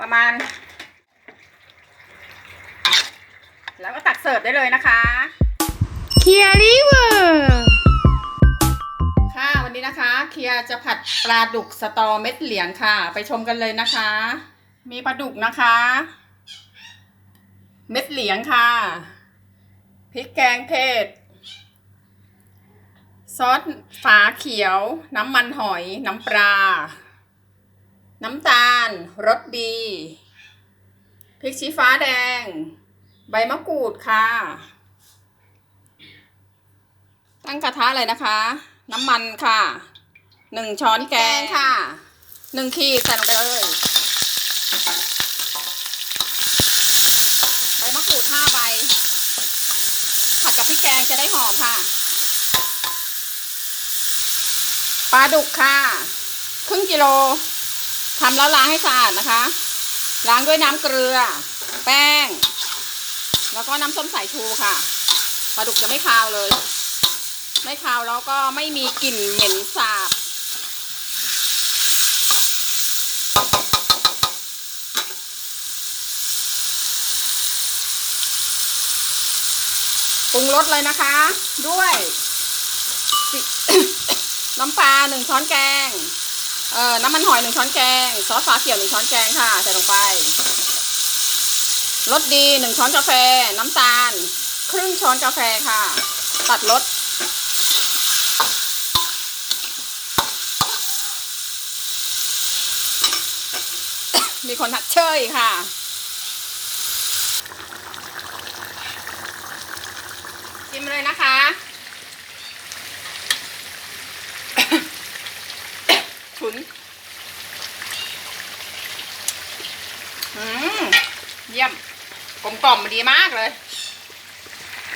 ประมาณ แล้วก็ตักเสิร์ฟได้เลยนะคะเคียริเวอร์ค่ะวันนี้นะคะ เคียร์จะผัดปลาดุกสตอเม็ดเหลียงค่ะ ไปชมกันเลยนะคะ มีปลาดุกนะคะ เม็ดเหลียงค่ะพริกแกงเผ็ดซอสฝาเขียว น้ำมันหอย น้ำปลา น้ำตา ลรสดี พริกชี้ฟ้าแดง ใบมะกรูดค่ะ ตั้งกระทะเลยนะคะ น้ำมันค่ะ หนึ่งช้อนแกงค่ะ หนึ่งขีดใส่ลงไปเลย ใบมะกรูดห้าใบ ผัดกับพริกแกงจะได้หอมค่ะ ปลาดุกค่ะ ครึ่งกิโล ทำแล้วล้างให้สะอาดนะคะ ล้างด้วยน้ำเกลือ แป้ง แล้วก็น้ำส้มสายชูค่ะปลาดุกจะไม่คาวเลย ไม่คาวแล้วก็ไม่มีกลิ่นเหม็นสาบปรุงรสเลยนะคะ ด้วย น้ำปลาหนึ่งช้อนแกง เอ่อน้ำมันหอยหนึ่งช้อนแกง ซอสฟ้าเขียวหนึ่งช้อนแกงค่ะ ใส่ลงไปรสดีหนึ่งช้อนกาแฟ น้ำตาล ครึ่งช้อนกาแฟค่ะ ตัดรสมีคนทักเชยค่ะ ชิมเลยนะคะ ฉุนอืมเยี่ยมกลมกล่อมดีมากเลย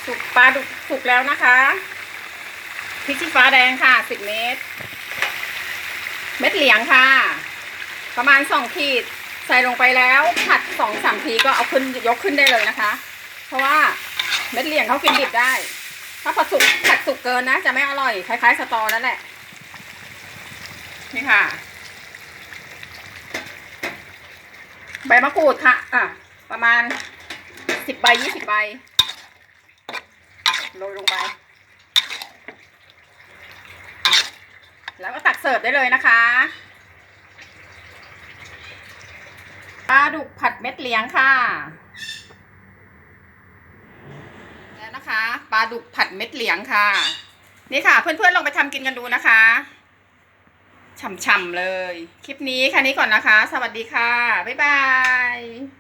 สุกปลาดุกสุกแล้วนะคะพริกชี้ฟ้าแดงค่ะสิบเมตร เม็ดเหลียงค่ะ ประมาณสองขีดใส่ลงไปแล้ว ผัดสองสามทีก็เอาขึ้นยกขึ้นได้เลยนะคะ เพราะว่าเม็ดเหลียงเขากินดิบได้ ถ้าผัดสุกผัดสุกเกินนะ จะไม่อร่อยคล้ายๆสตอนั่นแหละ นี่ค่ะ ใบมะกรูดค่ะ อะ ประมาณสิบใบยี่สิบใบโรยลงไป แล้วก็ตักเสิร์ฟได้เลยนะคะปลาดุกผัดเม็ดเลี้ยงค่ะ แล้วนะคะปลาดุกผัดเม็ดเหลียงค่ะ นี่ค่ะ เพื่อนๆลองไปทำกินกันดูนะคะ ฉ่ำๆเลย คลิปนี้แค่นี้ก่อนนะคะ สวัสดีค่ะ บ๊ายบาย